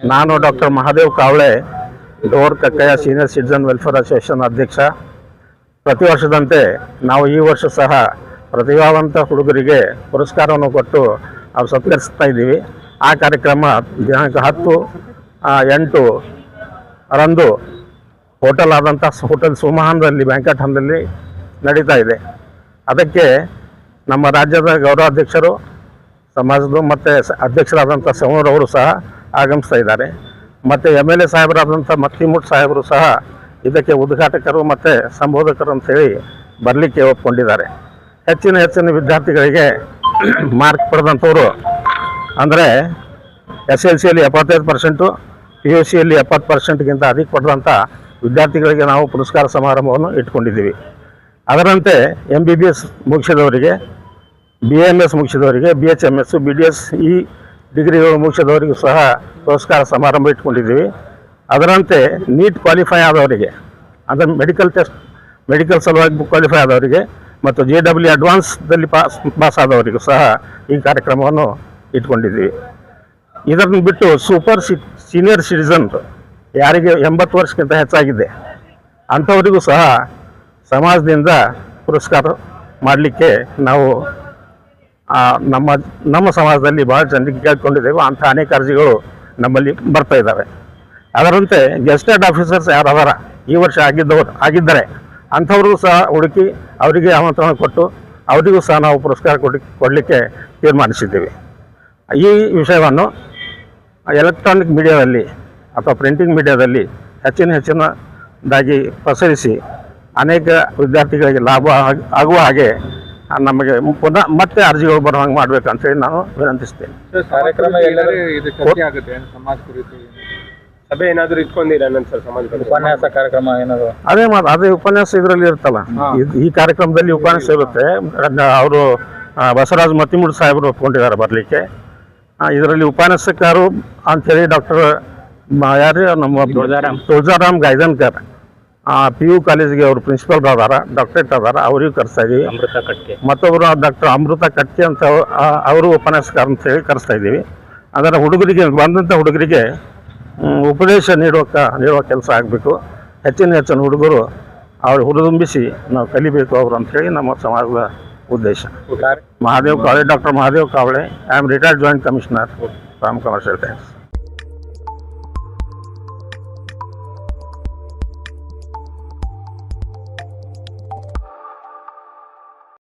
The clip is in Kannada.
ನಾನು doctor Mahadev Kavale Dhor Kakkayya senior citizen welfare association ಅಧ್ಯಕ್ಷ. ಪ್ರತಿ ವರ್ಷದಂತೆ ನಾವು ಈ ವರ್ಷ ಸಹ ಪ್ರತಿಭಾವಂತ ಹುಡುಗರಿಗೆ ಪುರಸ್ಕಾರವನ್ನು ಕೊಟ್ಟು ಅವ್ರು ಸತ್ಕರಿಸ್ತಾ ಇದ್ದೀವಿ. ಆ ಕಾರ್ಯಕ್ರಮ ದಿನಾಂಕ ಹತ್ತು ಎಂಟು ರಂದು ಹೋಟೆಲ್ ಆದಂಥ ಹೋಟೆಲ್ ಸುಮಹಾನದಲ್ಲಿ ಬ್ಯಾಂಕೆಟ್ ಹಂದಲ್ಲಿ ನಡೀತಾ ಇದೆ. ಅದಕ್ಕೆ ನಮ್ಮ ರಾಜ್ಯದ ಗೌರವಾಧ್ಯಕ್ಷರು, ಸಮಾಜದ ಮತ್ತು ಅಧ್ಯಕ್ಷರಾದಂಥ ಸೋಮರವರು ಸಹ ಆಗಮಿಸ್ತಾ ಇದ್ದಾರೆ. ಮತ್ತು ಎಂ ಎಲ್ ಎ ಸಾಹೇಬರಾದಂಥ ಮತ್ತಿಮುಟ್ ಸಾಹೇಬರು ಸಹ ಇದಕ್ಕೆ ಉದ್ಘಾಟಕರು ಮತ್ತು ಸಂಬೋಧಕರು ಅಂತೇಳಿ ಬರಲಿಕ್ಕೆ ಒಪ್ಕೊಂಡಿದ್ದಾರೆ. ಹೆಚ್ಚಿನ ಹೆಚ್ಚಿನ ವಿದ್ಯಾರ್ಥಿಗಳಿಗೆ ಮಾರ್ಕ್ ಪಡೆದಂಥವರು ಅಂದರೆ ಎಸ್ ಎಲ್ ಸಿಯಲ್ಲಿ ಎಪ್ಪತ್ತೈದು ಪರ್ಸೆಂಟು, ಪಿ ಯು ಸಿಯಲ್ಲಿ ಎಪ್ಪತ್ತು ಪರ್ಸೆಂಟ್ಗಿಂತ ಅಧಿಕ ಪಡೆದಂಥ ವಿದ್ಯಾರ್ಥಿಗಳಿಗೆ ನಾವು ಪುರಸ್ಕಾರ ಸಮಾರಂಭವನ್ನು ಇಟ್ಕೊಂಡಿದ್ದೀವಿ. ಅದರಂತೆ ಎಂ ಬಿ ಬಿ ಎಸ್ ಮುಗಿಸಿದವರಿಗೆ B M S ಮುಗಿಸಿದವರಿಗೆ B H M S B D S ಈ ಡಿಗ್ರಿಗಳು ಮುಗಿಸಿದವರಿಗೂ ಸಹ ಪುರಸ್ಕಾರ ಸಮಾರಂಭ ಇಟ್ಕೊಂಡಿದ್ದೀವಿ. ಅದರಂತೆ ನೀಟ್ ಕ್ವಾಲಿಫೈ ಆದವರಿಗೆ ಅಂದರೆ ಮೆಡಿಕಲ್ ಟೆಸ್ಟ್ ಮೆಡಿಕಲ್ ಸಲುವಾಗಿ ಕ್ವಾಲಿಫೈ ಆದವರಿಗೆ ಮತ್ತು ಜೆ ಡಬ್ಲ್ಯೂ ಅಡ್ವಾನ್ಸ್ದಲ್ಲಿ ಪಾಸ್ ಪಾಸ್ ಆದವರಿಗೂ ಸಹ ಈ ಕಾರ್ಯಕ್ರಮವನ್ನು ಇಟ್ಕೊಂಡಿದ್ದೀವಿ. ಇದನ್ನು ಬಿಟ್ಟು ಸೂಪರ್ ಸಿ ಸೀನಿಯರ್ ಸಿಟಿಸನ್ ಯಾರಿಗೆ ಎಂಬತ್ತು ವರ್ಷಕ್ಕಿಂತ ಹೆಚ್ಚಾಗಿದೆ, ಅಂಥವರಿಗೂ ಸಹ ಸಮಾಜದಿಂದ ಪುರಸ್ಕಾರ ಮಾಡಲಿಕ್ಕೆ ನಾವು ನಮ್ಮ ನಮ್ಮ ಸಮಾಜದಲ್ಲಿ ಭಾಳ ಜನರಿಗೆ ಕೇಳ್ಕೊಂಡಿದ್ದೇವೆ. ಅಂಥ ಅನೇಕ ಅರ್ಜಿಗಳು ನಮ್ಮಲ್ಲಿ ಬರ್ತಾ ಇದ್ದಾವೆ. ಅದರಂತೆ ಗೆಸ್ಟೆಡ್ ಆಫೀಸರ್ಸ್ ಯಾರು ಅದರ ಈ ವರ್ಷ ಆಗಿದ್ದವರು ಆಗಿದ್ದರೆ ಅಂಥವ್ರಿಗೂ ಸಹ ಹುಡುಕಿ ಅವರಿಗೆ ಆಮಂತ್ರಣ ಕೊಟ್ಟು ಅವರಿಗೂ ಸಹ ನಾವು ಪುರಸ್ಕಾರ ಕೊಡಿ ಕೊಡಲಿಕ್ಕೆ ತೀರ್ಮಾನಿಸಿದ್ದೀವಿ. ಈ ವಿಷಯವನ್ನು ಎಲೆಕ್ಟ್ರಾನಿಕ್ ಮೀಡಿಯಾದಲ್ಲಿ ಅಥವಾ ಪ್ರಿಂಟಿಂಗ್ ಮೀಡಿಯಾದಲ್ಲಿ ಹೆಚ್ಚಿನ ಹೆಚ್ಚಿನದಾಗಿ ಪ್ರಸರಿಸಿ ಅನೇಕ ವಿದ್ಯಾರ್ಥಿಗಳಿಗೆ ಲಾಭ ಆಗ್- ಆಗುವ ಹಾಗೆ ನಮಗೆ ಪುನಃ ಮತ್ತೆ ಅರ್ಜಿಗಳು ಬರೋ ಹಂಗೆ ಮಾಡಬೇಕಂತೇಳಿ ನಾನು ವಿನಂತಿಸ್ತೇನೆ. ಕಾರ್ಯಕ್ರಮ ಇದು ಚರ್ಚೆ ಆಗುತ್ತೆ ಏನು ಸಮಾಜ ಕುರಿತು ಸಭೆ ಏನಾದರೂ ಇಟ್ಕೊಂಡಿರ ಸರ್ ಸಮಾಜ ಉಪನ್ಯಾಸ ಕಾರ್ಯಕ್ರಮ ಏನಾದ್ರು? ಅದೇ ಮಾತು ಅದೇ ಉಪನ್ಯಾಸ ಇದರಲ್ಲಿ ಇರ್ತಲ್ಲ ಇದ್- ಈ ಕಾರ್ಯಕ್ರಮದಲ್ಲಿ ಉಪನ್ಯಾಸ ಇರುತ್ತೆ. ಅವರು ಬಸವರಾಜ್ ಮತ್ತಿಮೂಡ್ ಸಾಹೇಬರು ಒಪ್ಕೊಂಡಿದ್ದಾರೆ ಬರಲಿಕ್ಕೆ. ಇದರಲ್ಲಿ ಉಪನ್ಯಾಸಕರು ಅಂತೇಳಿ ಡಾಕ್ಟರ್ ಯಾರು ನಮ್ಮ ತುಳಜಾರಾಮ್ ಗೈದನ್ಕರ್. ಪಿ ಯು ಕಾಲೇಜಿಗೆ ಅವರು ಪ್ರಿನ್ಸಿಪಲ್ ಅದಾರ ಡಾಕ್ಟರೇಟ್ ಅದಾರ ಅವ್ರಿಗೂ ಕರೆಸ್ತಾ ಇದೀವಿ. ಅಮೃತ ಕಟ್ಟಿ ಮತ್ತೊಬ್ಬರು ಡಾಕ್ಟರ್ ಅಮೃತ ಕಟ್ಟಿ ಅಂತ ಆ- ಅವರು ಉಪನ್ಯಾಸಕಾರ ಅಂತ ಹೇಳಿ ಕರೆಸ್ತಾ ಇದ್ದೀವಿ ಅದರ ಹುಡುಗರಿಗೆ ಬಂದಂಥ ಹುಡುಗರಿಗೆ ಉಪದೇಶ ನೀಡುವ ನೀಡುವ ಕೆಲಸ ಆಗಬೇಕು. ಹೆಚ್ಚಿನ ಹೆಚ್ಚಿನ ಹುಡುಗರು ಅವ್ರು ಹುರಿದುಂಬಿಸಿ ನಾವು ಕಲಿಬೇಕು ಅವರು ಅಂತೇಳಿ ನಮ್ಮ ಸಮಾಜದ ಉದ್ದೇಶ. Mahadev Kavale doctor Mahadev Kavale. I am retired joint commissioner from commercial tax